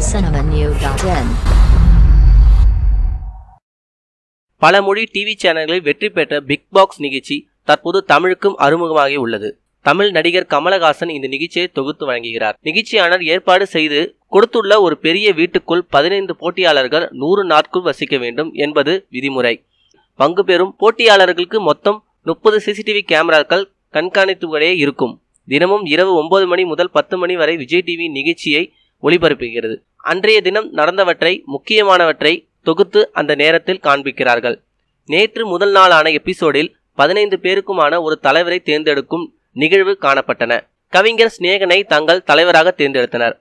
tamilcinemanew.in பல மொழி TV சேனல்களில் வெற்றி பெற்ற பிக் பாக்ஸ் நிகழ்ச்சி தற்போது தமிழுக்கும் அறிமுகமாகி உள்ளது. தமிழ் நடிகர் கமலஹாசன் இந்த நிகழ்ச்சியை தொகுத்து வழங்குகிறார். நிகழ்ச்சியாளர் ஏற்பாடு செய்து கொடுத்துள்ள ஒரு பெரிய வீட்டுக்குள் பதினைந்து போட்டியாளர்கள் நூறு நாட்கள் வசிக்க வேண்டும் என்பது விதிமுறை. பங்கு பெறும் போட்டியாளர்களுக்கு மொத்தம் முப்பது சிசிடிவி கேமராக்கள் கண்காணித்துகளே இருக்கும். தினமும் இரவு ஒன்பது மணி முதல் பத்து மணி வரை விஜய் டிவி நிகழ்ச்சியை ஒளிபரப்புகிறது. அன்றைய தினம் நடந்தவற்றை முக்கியமானவற்றை தொகுத்து அந்த நேரத்தில் காண்பிக்கிறார்கள். நேற்று முதல் நாளான எபிசோடில் பதினைந்து பேருக்குமான ஒரு தலைவரை தேர்ந்தெடுக்கும் நிகழ்வு காணப்பட்டன. கவிஞர் சிநேகனை தங்கள் தலைவராக தேர்ந்தெடுத்தனர்.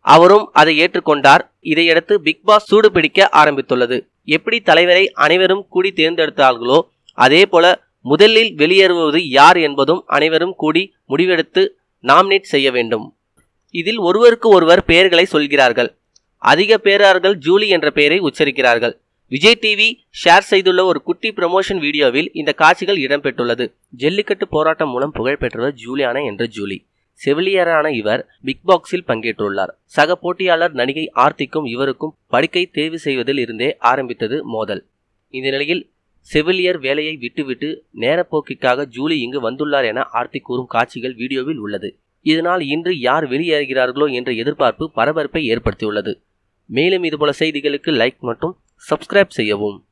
அவரும் அதை ஏற்றுக்கொண்டார். இதையடுத்து பிக் பாஸ் சூடு பிடிக்க ஆரம்பித்துள்ளது. எப்படி தலைவரை அனைவரும் கூடி தேர்ந்தெடுத்தார்களோ அதே போல முதலில் வெளியேறுவது யார் என்பதும் அனைவரும் கூடி முடிவெடுத்து நாமினேட் செய்ய வேண்டும். இதில் ஒருவருக்கு ஒருவர் பெயர்களை சொல்கிறார்கள். அதிக பேரார்கள் ஜூலி என்ற பெயரை உச்சரிக்கிறார்கள். விஜய் டிவி ஷேர் செய்துள்ள ஒரு குட்டி ப்ரமோஷன் வீடியோவில் இந்த காட்சிகள் இடம்பெற்றுள்ளது. ஜல்லிக்கட்டு போராட்டம் மூலம் புகழ்பெற்றவர் ஜூலியானா என்ற ஜூலி. செவிலியரான இவர் பிக் பாக்ஸில் பங்கேற்றுள்ளார். சக போட்டியாளர் நடிகை ஆர்த்திக்கும் இவருக்கும் படுக்கை தேர்வு செய்வதில் இருந்தே ஆரம்பித்தது மோதல். இந்த நிலையில் செவிலியர் வேலையை விட்டுவிட்டு நேரப்போக்கிற்காக ஜூலி இங்கு வந்துள்ளார் என ஆர்த்தி கூறும் காட்சிகள் வீடியோவில் உள்ளது. இதனால் இன்று யார் வெளியேறுகிறார்களோ என்ற எதிர்பார்ப்பு பரபரப்பை ஏற்படுத்தியுள்ளது. மேலும் இதுபோல செய்திகளுக்கு லைக் மற்றும் சப்ஸ்கிரைப் செய்யவும்.